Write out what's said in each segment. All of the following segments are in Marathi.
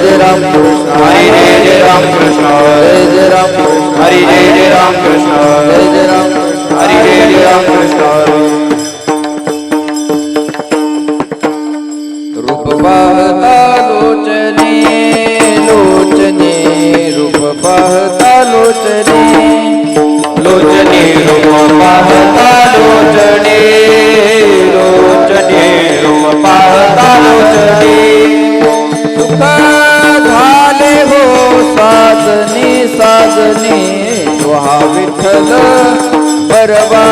जय राम कृष्ण हरी जय जय राम कृष्ण जय जय राम कृष्ण। हरी जय जय राम कृष्ण जय जय राम कृष्ण हरी जय जय राम कृष्ण। रूप पाहता लोचने लोचने रूप पाहता लोचने लोचने रूप पाहता विठ्ठल बरवा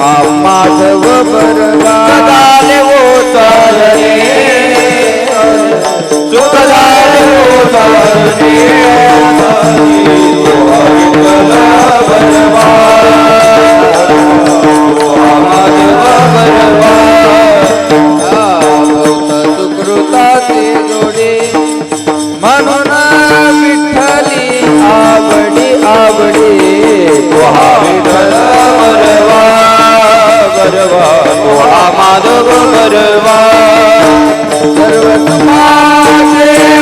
हा माधव बरवा. तुहा विठ्ठल बरवा माधव बरवा सर्व सर्व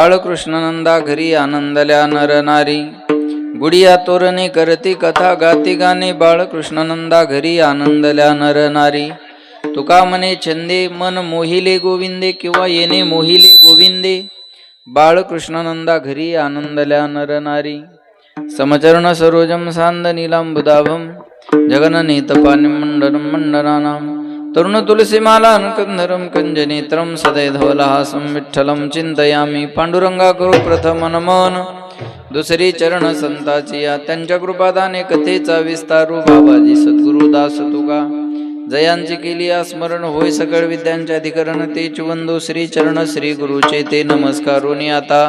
बाळकृष्णनंदा घरी आनंदल्या नर नारी. गुडिया तोरणे करती कथा गाती गाणे बाळकृष्णनंदा घरी आनंदल्या नर नारी. तुका म्हणे छंदे मन मोहिले गोविंदे किंवा येणे मोहिले गोविंदे. बाळकृष्णनंदा घरी आनंदल्या नर नारी. समचरण सरोजम सांद नीलांबुदाभम जगननीत पानिमण्डनं मण्डनानां तरुण तुलसीमालां कन्धरं कञ्जनेत्रं सदैधवलहासं विठ्ठलं चिन्तयामि. पांडुरंगा करू प्रथम नमन. दुसरी चरण संताची या त्यांच्या कृपादाने कथेचा विस्तारू. बाबाजी सद्गुरु दास तुका जयांची केली स्मरण होय सकळ विद्यांचे अधिकरण. ते चुवंदो श्री चरण श्री गुरुचे ते नमस्कारुनी आता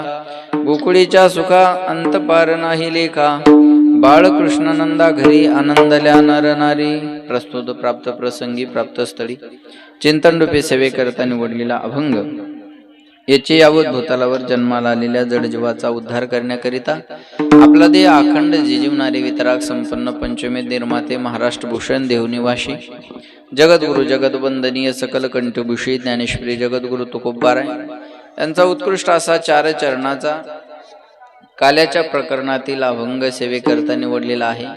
गोकुळीच्या सुखा अंतपार नाही लेखा. बाळकृष्णनंदा घरी आनंदल्या नर नारी. प्रस्तुत प्राप्त प्रसंगी प्राप्त स्थळी. चिंतन रूपे सेवे करता निवडलेला अभंग. याचे यावत भूतालावर जन्माला आलेल्या जडजीवाचा उद्धार करण्याकरिता आपला देह अखंड जिजीवणारे वितराग संपन्न पंचमे निर्माते महाराष्ट्र भूषण देवनिवासी जगद्गुरु जगदवंदनीय सकल कंठभूषी ज्ञानेश्वरी जगद्गुरु तुकोबाराय यांचा उत्कृष्ट असा चार चरणाचा काल्याच्या प्रकरणातील अभंग सेवेकरता निवडलेला आहे.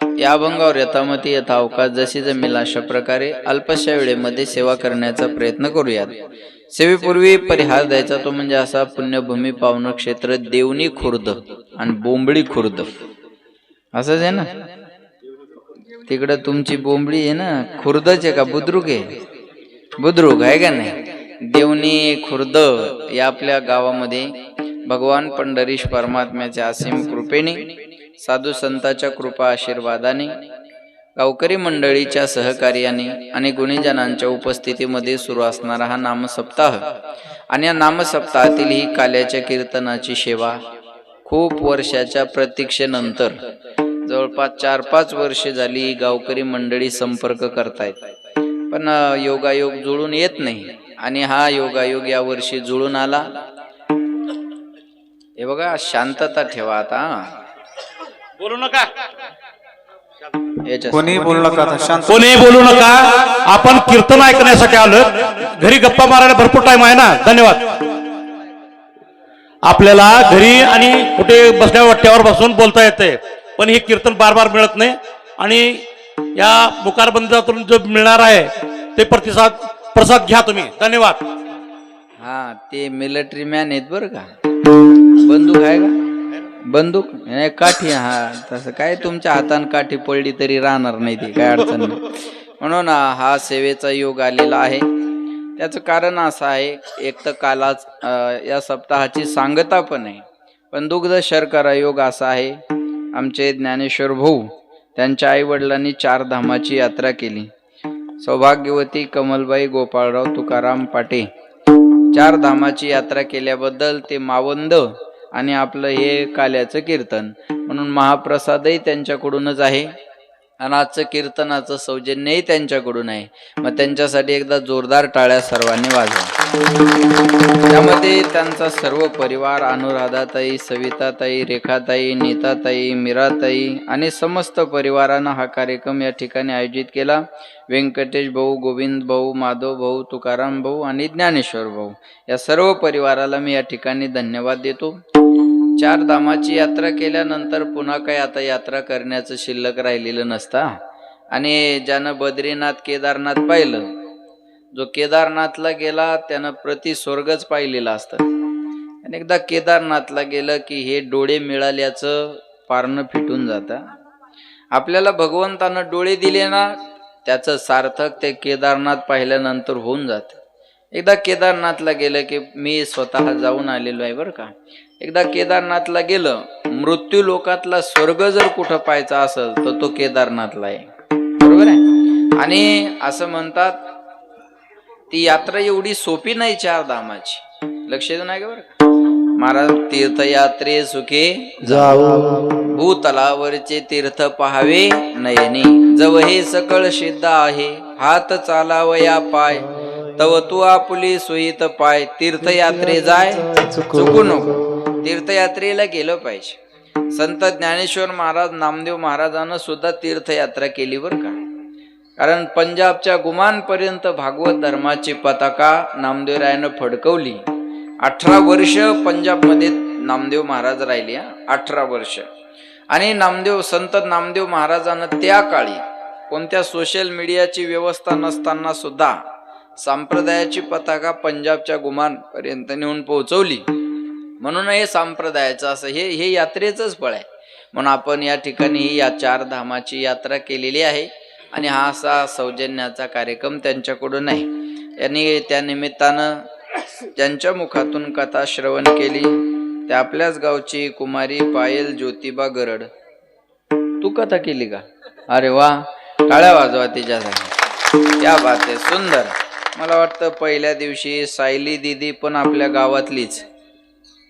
या अभंगावर यथामती यथा अवकाश जशी जमेल अशा प्रकारे अल्पशा वेळेमध्ये सेवा करण्याचा प्रयत्न करूयात. सेवेपूर्वी परिहार द्यायचा तो म्हणजे असा पुण्यभूमी पावन क्षेत्र देवणी खुर्द आणि बोंबळी खुर्द. असंच आहे ना? तिकडं तुमची बोंबळी आहे ना? खुर्दच आहे का? बुद्रुक आहे? बुद्रुक आहे का नाही? देवणी खुर्द या आपल्या गावामध्ये भगवान पंढरीश परमात्म्याच्या असीम कृपेने साधू संताच्या कृपा आशीर्वादाने गावकरी मंडळीच्या सहकार्याने आणि गुणीजनांच्या उपस्थितीमध्ये सुरू असणारा हा नामसप्ताह आणि या नामसप्ताहातील ही काल्याच्या कीर्तनाची सेवा खूप वर्षाच्या प्रतीक्षेनंतर जवळपास चार पाच वर्षे झाली गावकरी मंडळी संपर्क करतायत. पण योगायोग जुळून येत नाही आणि हा योगायोग या वर्षी जुळून आला. हे बघा शांतता ठेवा आता बोलू नका. कोणी बोलू नका आता शांत कोणी बोलू नका. आपण कीर्तन ऐकण्यासाठी आलो घरी गप्पा मारायला भरपूर टाइम आहे ना? धन्यवाद. आपल्याला घरी आणि कुठे बसण्या वाट्यावर बसून बोलता येते. पण हे कीर्तन बार बार मिळत नाही. आणि या मुकारबंदातून जो मिळणार आहे ते प्रतिसाद प्रसाद घ्या तुम्ही. धन्यवाद. हा ते मिलिटरी मॅन आहेत बरं का. बंदूक आहे का? बंदूक? नाही काठी हा तसं काय तुमच्या हातान काठी पडली तरी राहणार नाही ती काय अडचण नाही. म्हणून हा सेवेचा योग आलेला आहे. त्याचं कारण असं आहे एक तर कालाच या सप्ताहाची सांगता पण आहे. पण दुग्ध शर्करा योग असा आहे. आमचे ज्ञानेश्वर भाऊ त्यांच्या आई वडिलांनी चार धामाची यात्रा केली. सौभाग्यवती कमलबाई गोपाळराव तुकाराम पाटे चार धामाची यात्रा केल्याबद्दल ते मावंद आणि आपलं हे काल्याचं कीर्तन. म्हणून महाप्रसादही त्यांच्याकडूनच आहे. आणि आजचं कीर्तनाचं सौजन्यही त्यांच्याकडून आहे. मग त्यांच्यासाठी एकदा जोरदार टाळ्या सर्वांनी वाजवा. त्यामध्ये त्यांचा सर्व परिवार अनुराधाताई सविताताई रेखाताई नीताताई मीराताई आणि समस्त परिवारानं हा कार्यक्रम या ठिकाणी आयोजित केला. व्यंकटेश भाऊ गोविंद भाऊ माधव भाऊ तुकाराम भाऊ आणि ज्ञानेश्वर भाऊ. या सर्व परिवाराला मी या ठिकाणी धन्यवाद देतो. चार धामाची यात्रा केल्यानंतर पुन्हा काही आता यात्रा करण्याचं शिल्लक राहिलेलं नसता. आणि ज्यानं बद्रीनाथ केदारनाथ पाहिलं जो केदारनाथला गेला त्यानं प्रति स्वर्गच पाहिलेलं असतं. आणि एकदा केदारनाथला गेलं की हे डोळे मिळाल्याचं पारणं फिटून जातं. आपल्याला भगवंतानं डोळे दिले ना त्याचं सार्थक ते केदारनाथ पाहिल्यानंतर होऊन जातं. एकदा केदारनाथला गेलं की मी स्वतः जाऊन आलेलो आहे बरं का. एकदा केदारनाथला गेलं मृत्यू लोकातला स्वर्ग जर कुठं पाहायचा असेल तर तो केदारनाथला आहे. बरोबर आहे? आणि असं म्हणतात ती यात्रा एवढी सोपी नाही चार धामाची. लक्ष देऊ नाही का बरं का? महाराज तीर्थयात्रे सुखे जाऊ. भूतलावरचे तीर्थ पहावे नयनी. जव हे सकळ सिद्ध आहे. हात चालावया पाय. तव तू आपुली सुईत पाय तीर्थयात्रे जाय चुकू नको. तीर्थयात्रेला गेलं पाहिजे. संत ज्ञानेश्वर महाराज नामदेव महाराजानं सुद्धा तीर्थयात्रा केली बरं का? कारण पंजाबच्या गुमानपर्यंत भागवत धर्माची पताका नामदेवरायानं फडकवली. अठरा वर्ष पंजाबमध्ये नामदेव महाराज राहिले हा. अठरा वर्ष. आणि नामदेव संत नामदेव महाराजानं त्या काळी कोणत्या सोशल मीडियाची व्यवस्था नसताना सुद्धा संप्रदायाची पताका पंजाबच्या गुमानपर्यंत नेऊन पोहोचवली. म्हणून हे संप्रदायाचं असं हे हे यात्रेचंच फळ आहे. म्हणून आपण या ठिकाणी ही या चार धामाची यात्रा केलेली आहे. आणि हा असा सौजन्याचा कार्यक्रम त्यांच्याकडून आहे. यांनी त्या निमित्तानं त्यांच्या मुखातून कथा श्रवण केली त्या आपल्याच गावची कुमारी पायल ज्योतिबा गरड. तू कथा केली का? अरे वा टाळ्या वाजवा तिच्यासाठी. क्या बात आहे सुंदर. मला वाटतं पहिल्या दिवशी सायली दिदी पण आपल्या गावातलीच.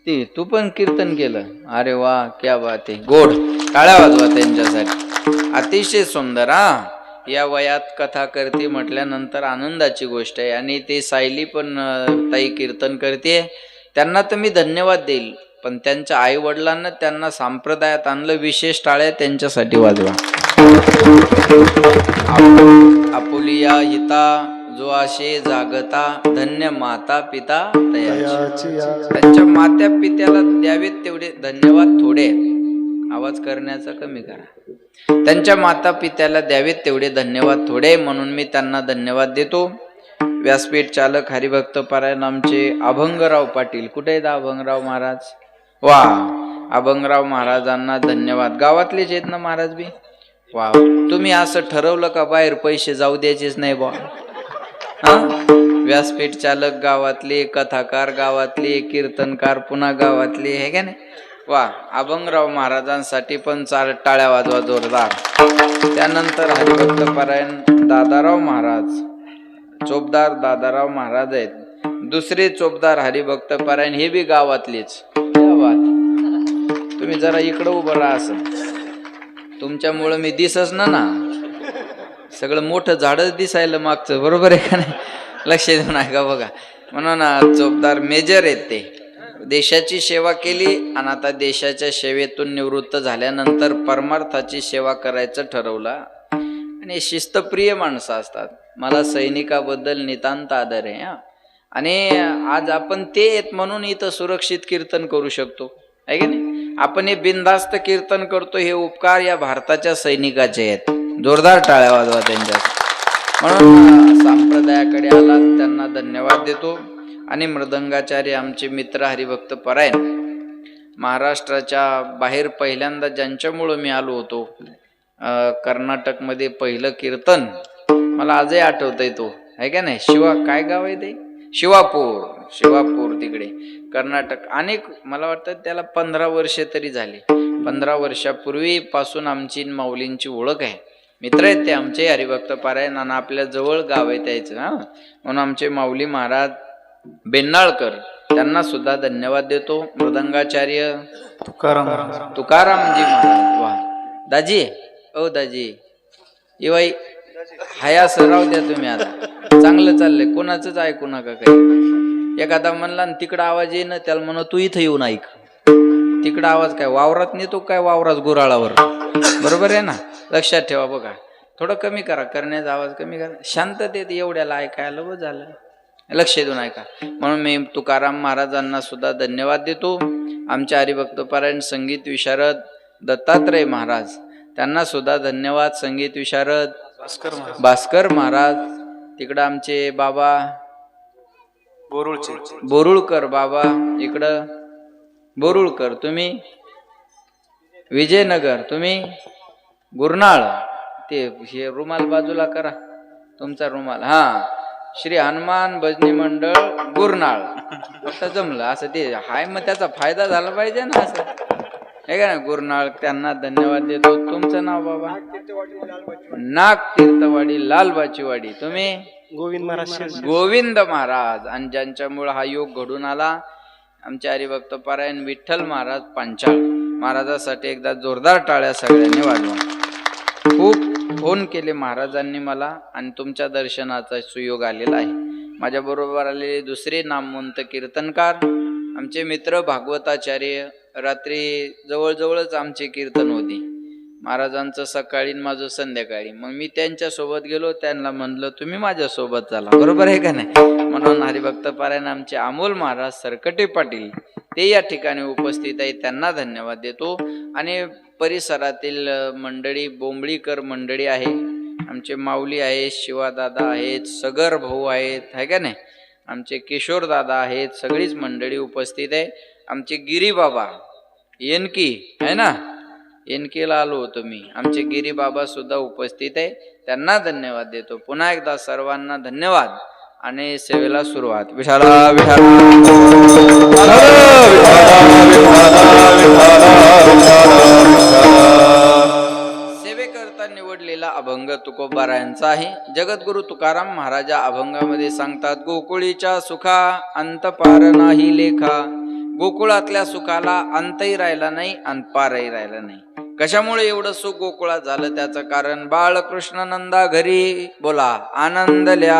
ती तू पण कीर्तन केलं. अरे वा क्या बात आहे. गोड. टाळ्या वाजवा त्यांच्यासाठी. अतिशय सुंदर हा. या वयात कथा करते म्हटल्यानंतर आनंदाची गोष्ट आहे. आणि ते सायली पण ताई कीर्तन करते. त्यांना तर मी धन्यवाद देईल. पण त्यांच्या आई वडिलांना त्यांना संप्रदायात आणलं विशेष टाळ्या त्यांच्यासाठी वाजवा. आपुलिया हिता जो आशे जागता धन्य माता पिता तयाची त्यांच्या मात्या पित्याला द्यावेत तेवढे धन्यवाद थोडे. आवाज करण्याचा कमी करा. त्यांच्या माता पित्याला द्यावेत तेवढे धन्यवाद थोडे म्हणून मी त्यांना धन्यवाद देतो. व्यासपीठ चालक हरिभक्त पारायण आमचे अभंगराव पाटील. कुठे आहेत अभंगराव महाराज? वा अभंगराव महाराजांना धन्यवाद. गावातलेच आहेत ना महाराज बी? वा तुम्ही असं ठरवलं का बाहेर पैसे जाऊ द्यायचेच नाही बा व्यासपीठ चालक गावातले कथाकार गावातले कीर्तनकार पुन्हा गावातले हे का नाही? वा अभंगराव महाराजांसाठी पण चार टाळ्या वाजवा जोरदार. त्यानंतर हरिभक्त परायण दादाराव महाराज. चोपदार दादाराव महाराज आहेत. दुसरे चोपदार हरिभक्त परायण हे बी गावातलेच. क्या तुम्ही जरा इकडं उभं राहा असं. तुमच्यामुळं मी दिसच ना ना. सगळं मोठं झाडच दिसायला मागचं. बरोबर आहे का नाही? लक्ष देऊन ऐका बघा. म्हणून आ, चोपदार मेजर आहेत ते. देशाची सेवा केली आणि आता देशाच्या सेवेतून निवृत्त झाल्यानंतर परमार्थाची सेवा करायचं ठरवलं. आणि शिस्तप्रिय माणसं असतात. मला सैनिकाबद्दल नितांत आदर आहे हा. आणि आज आपण ते आहेत म्हणून इथं सुरक्षित कीर्तन करू शकतो. आहे की नाही? आपण हे बिनधास्त कीर्तन करतो हे उपकार या भारताच्या सैनिकाचे आहेत. जोरदार टाळ्या वाजवा त्यांच्या म्हणून संप्रदायाकडे आला त्यांना धन्यवाद देतो. आणि मृदंगाचार्य आमचे मित्र हरिभक्त परायण महाराष्ट्राच्या बाहेर पहिल्यांदा ज्यांच्यामुळं मी आलो होतो कर्नाटकमध्ये पहिलं कीर्तन मला आजही आठवतंय तो. आहे का नाही? शिवा काय गाव आहे ते? शिवापूर शिवापूर तिकडे. कर्नाटक. अनेक मला वाटतं त्याला पंधरा वर्षे तरी झाली. पंधरा वर्षापूर्वीपासून आमची माऊलींची ओळख आहे. मित्र आहेत ते आमचे हरिभक्त पारायण आणि आपल्या जवळ गाव आहे त्याचं हा. म्हणून आमचे माऊली महाराज बेन्नाळकर त्यांना सुद्धा धन्यवाद देतो. मृदंगाचार्य तुकारामजी महाराज वा. दाजी ओ दाजी. इवाई हाया सराव द्या तुम्ही आता. चांगलं चाललंय. कोणाचंच ऐकू नका काही. एखादा म्हणला न तिकडं आवाज येईन त्याला म्हणा तू इथं येऊन ऐक. तिकडं आवाज काय? वावरात नेतो काय वावरात गुराळावर? बरोबर आहे ना? लक्षात ठेवा बघा. थोडं कमी करा करण्याचा आवाज कमी करा. शांततेत एवढ्याला ऐकायला व झालं. लक्ष देऊन ऐका. म्हणून मी तुकाराम महाराजांना सुद्धा धन्यवाद देतो. आमच्या हरिभक्त पारायण संगीत विशारद दत्तात्रय महाराज त्यांना सुद्धा धन्यवाद संगीत विशारद. भास्कर महाराज. तिकडं आमचे बाबा. बोरुळकर बाबा इकडं. बोरुळकर तुम्ही. विजयनगर तुम्ही. गुरनाळ. ते हे रुमाल बाजूला करा. तुमचा रुमाल. हा. श्री हनुमान भजनी मंडळ गुरनाळ. फक्त जमलं. असं ते हाय मग त्याचा फायदा झाला पाहिजे ना असं. हे का ना गुरनाळ त्यांना धन्यवाद देतो. तुमचं नाव बाबा? नाग तीर्थवाडी लालबाची वाडी तुम्ही? गोविंद महाराज गोविंद महाराज. आणि ज्यांच्यामुळे हा योग घडून आला आमचे हरिभक्त पारायण विठ्ठल महाराज पांचाळ. महाराजासाठी एकदा जोरदार टाळ्या सगळ्यांनी वाजवा. खूप फोन केले महाराजांनी मला आणि तुमच्या दर्शनाचा सुयोग आलेला आहे. माझ्या बरोबर आलेले दुसरे नामवंत कीर्तनकार आमचे मित्र भागवताचार्य रात्री जवळजवळच आमचे कीर्तन होते. महाराजांचं सकाळी माझं संध्याकाळी. मग मी त्यांच्यासोबत गेलो त्यांना म्हणलं तुम्ही माझ्यासोबत चला. बरोबर आहे का नाही? म्हणून हरिभक्त पारायण आमचे अमोल महाराज सरकटे पाटील ते या ठिकाणी उपस्थित आहे. त्यांना धन्यवाद देतो. आणि परिसरातील मंडळी बोंबळीकर मंडळी आहे. आमचे माऊली आहेत शिवादादा आहेत सगर भाऊ आहेत है का नाही? आमचे किशोर दादा आहेत सगळीच मंडळी उपस्थित आहे. आमचे गिरीबाबा येनकी आहे ना? येनकीला आलो होतो मी. आमचे गिरीबाबा सुद्धा उपस्थित आहे. त्यांना धन्यवाद देतो. पुन्हा एकदा सर्वांना धन्यवाद. आणि सेवेला सुरुवात. विठाला विठाला सेवेकरता निवडलेला अभंग तुकोबारायांचा आहे जगद्गुरु तुकाराम महाराजा अभंगामध्ये सांगतात गोकुळीच्या सुखा अंत पार नाही लेखा. गोकुळातल्या सुखाला अंतही राहिला नाही आणि पारही राहिला नाही. कशामुळे एवढं सुख गोकुळात झालं? त्याचं कारण बाळकृष्ण नंदा घरी बोला. आनंदल्या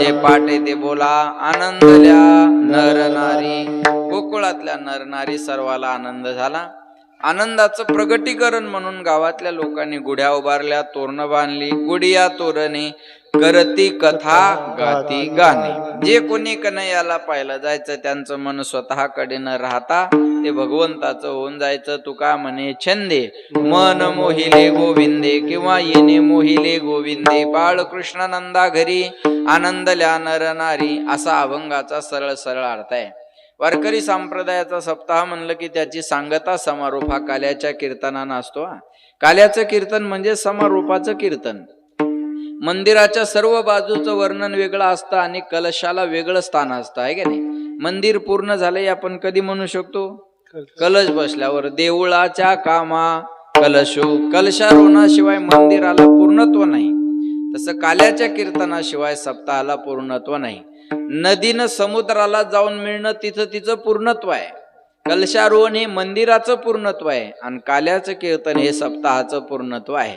जे पाठ आहे ते बोला. आनंदल्या नर नारी. गोकुळातल्या नर नारी सर्वाला आनंद झाला. आनंदाचं प्रगटीकरण म्हणून गावातल्या लोकांनी गुढ्या उभारल्या तोरणं बांधली. गुडिया तोरणे करती कथा गाती गाणे. जे कोणी कन्हैयाला पाहिलं जायचं त्यांचं मन स्वतःकडे न राहता ते भगवंताचं होऊन जायचं. तुका म्हणे छंदे मन मोहिले गोविंदे किंवा येणे मोहिले गोविंदे. बाळकृष्ण नंदा घरी आनंदल्या नर नारी असा अभंगाचा सरळ सरळ अर्थ आहे. वारकरी संप्रदायाचा सप्ताह म्हणलं की त्याची सांगता समारोप हा काल्याच्या कीर्तनानं असतो हा. काल्याचं कीर्तन म्हणजे समारोपाचं कीर्तन. मंदिराच्या सर्व बाजूचं वर्णन वेगळं असतं आणि कलशाला वेगळं स्थान असतं आहे की नाही? मंदिर पूर्ण झालंय आपण कधी म्हणू शकतो? कलश बसल्यावर देवळाच्या कामा कलशो कलशारोहणाशिवाय मंदिराला पूर्णत्व नाही. तसं काल्याच्या कीर्तनाशिवाय सप्ताहाला पूर्णत्व नाही. नदीनं समुद्राला जाऊन मिळणं तिथं तिचं पूर्णत्व आहे. कलशारोहण हे मंदिराचं पूर्णत्व आहे आणि काल्याचं कीर्तन हे सप्ताहाचं पूर्णत्व आहे.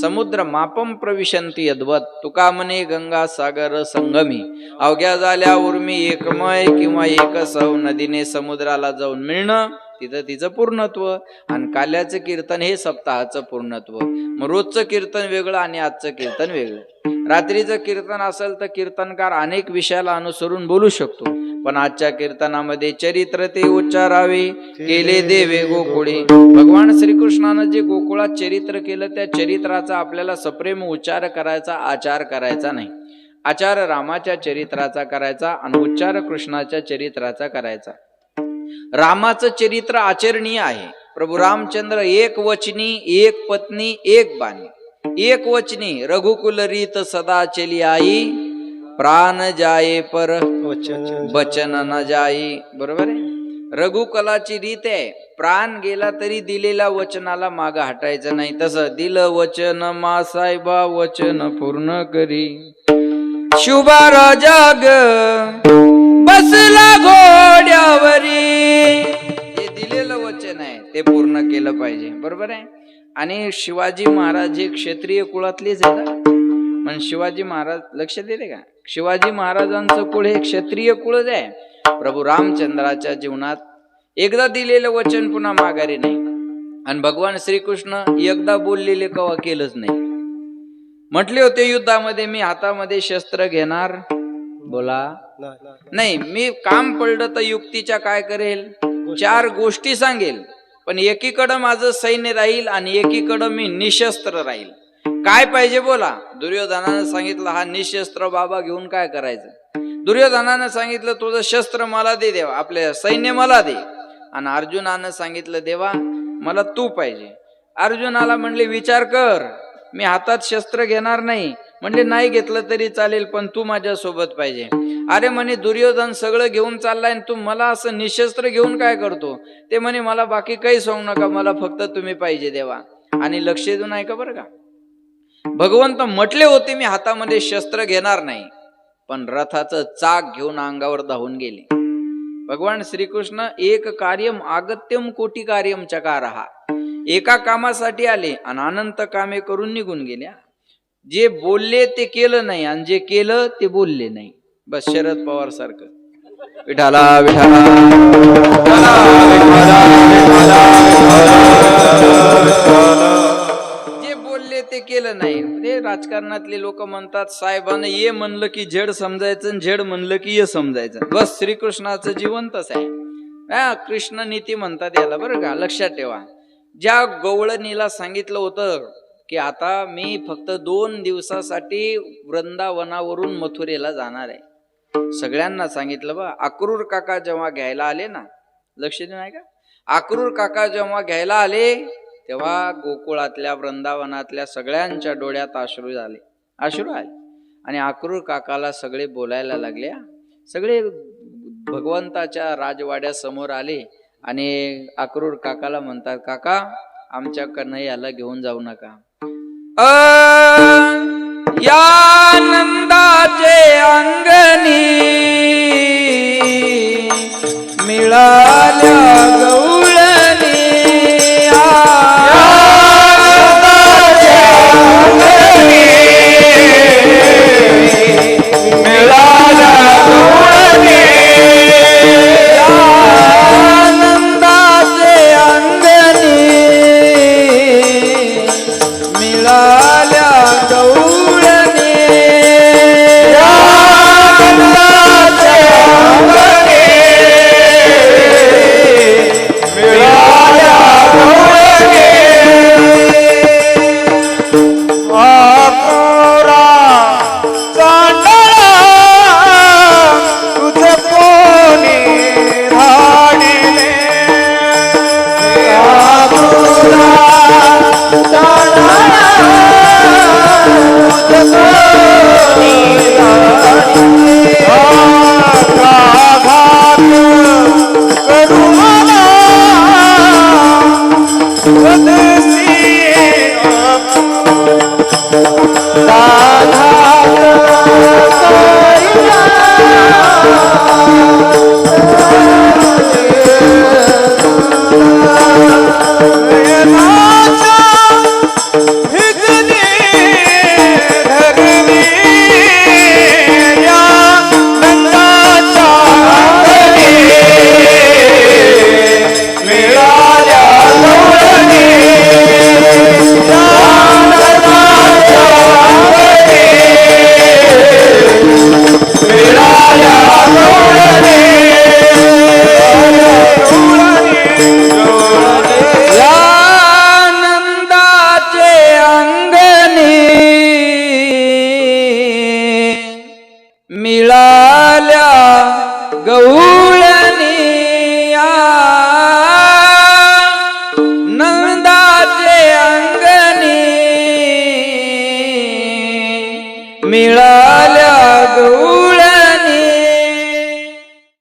समुद्र मापम प्रविशंती यद्वत तुका म्हणे गंगा सागर संगमी. अवघ्या झाल्या उर्मी एकमय किंवा एकसव नदीने समुद्राला जाऊन मिळणं तिथं तिचं पूर्णत्व. आणि काल्याचं कीर्तन हे सप्ताहाचं पूर्णत्व. मग रोजचं कीर्तन वेगळं आणि आजचं कीर्तन वेगळं. रात्रीचं कीर्तन असेल तर कीर्तनकार अनेक विषयाला अनुसरून बोलू शकतो. पण आजच्या कीर्तनामध्ये चरित्र ते उच्चारावे केले देवे गोकुळे. भगवान श्रीकृष्णानं जे गोकुळात चरित्र केलं त्या चरित्राचा आपल्याला सप्रेम उच्चार करायचा आचार करायचा नाही. आचार रामाच्या चरित्राचा करायचा आणि उच्चार कृष्णाच्या चरित्राचा करायचा. रामाचं चरित्र आचरणीय आहे. प्रभू रामचंद्र एक वचनी एक पत्नी एक बाणी. एक वचनी रघुकुल रीत सदा चली आई. प्राण जाये पर बचन न जाई. बरोबर आहे? रघुकुलाची रीत आहे. प्राण गेला तरी दिलेल्या वचनाला माग हटायचं नाही. तसं दिलं वचन मा साहेबा वचन पूर्ण करी. शुभा राजा ग बसला घोड्यावरी. जे दिलेलं वचन आहे ते पूर्ण केलं पाहिजे. बरोबर आहे? आणि शिवाजी महाराज हे क्षत्रिय कुळातलेच आहे ना? पण शिवाजी महाराज लक्ष देते का? शिवाजी महाराजांचं कुळ हे क्षत्रिय कुळच आहे. प्रभू रामचंद्राच्या जीवनात एकदा दिलेलं वचन पुन्हा माघारी नाही. आणि भगवान श्रीकृष्ण एकदा बोललेले कवा केलंच नाही. म्हटले होते युद्धामध्ये मी हातामध्ये शस्त्र घेणार. बोला. नाही मी काम पडलं तर युक्तीच्या काय करेल? चार गोष्टी सांगेल पण एकीकडं माझं सैन्य राहील आणि एकीकडं मी निशस्त्र राहील. काय पाहिजे बोला? दुर्योधनानं सांगितलं हा निशस्त्र बाबा घेऊन काय करायचं? दुर्योधनानं सांगितलं तुझं शस्त्र मला दे देवा आपले सैन्य मला दे. आणि अर्जुनानं सांगितलं देवा मला तू पाहिजे. अर्जुनाला म्हणले विचार कर मी हातात शस्त्र घेणार नाही. म्हणले नाही घेतलं तरी चालेल पण तू माझ्या सोबत पाहिजे. अरे म्हणे दुर्योधन सगळं घेऊन चाललाय आणि तू मला असं निशस्त्र घेऊन काय करतो? ते म्हणे मला बाकी काही सांगू नका मला फक्त तुम्ही पाहिजे देवा. आणि लक्ष देऊन ऐका बरं का. भगवंत म्हटले होते मी हातामध्ये शस्त्र घेणार नाही. पण रथाचं चाक घेऊन अंगावर धावून गेले. भगवान श्रीकृष्ण एक कार्यम आगत्यम कोटी कार्यम चकार हा एका कामासाठी आले आणि अनंत कामे करून निघून गेल्या. जे बोलले ते केलं नाही आणि जे केलं ते बोलले नाही. बस शरद पवार सारखं. विठाला विठाला ते केलं नाही. ते राजकारणातले लोक म्हणतात साहेबानं ये म्हणलं की झेड समजायचं आणि झेड म्हणलं की ये समजायचं. बस श्रीकृष्णाचं जीवन तसं आहे हा कृष्ण नीती म्हणतात याला बरं का? लक्षात ठेवा. ज्या गवळणीला सांगितलं होतं की आता मी फक्त दोन दिवसासाठी वृंदावनावरून मथुरेला जाणार आहे. सगळ्यांना सांगितलं बा अक्रूर काका जेव्हा घ्यायला आले ना? लक्ष देऊ नाही का? अक्रूर काका जेव्हा घ्यायला आले तेव्हा गोकुळातल्या वृंदावनातल्या सगळ्यांच्या डोळ्यात अश्रू झाले. अश्रू आले. आणि आक्रूर काकाला सगळे बोलायला लागले सगळे भगवंताच्या राजवाड्या समोर आले. आणि आक्रूर काकाला म्हणतात काका आमच्या कन्हैयाला घेऊन जाऊ नका. या नंदाचे अंगणी मिळाल्या गवळणी आनंदाचे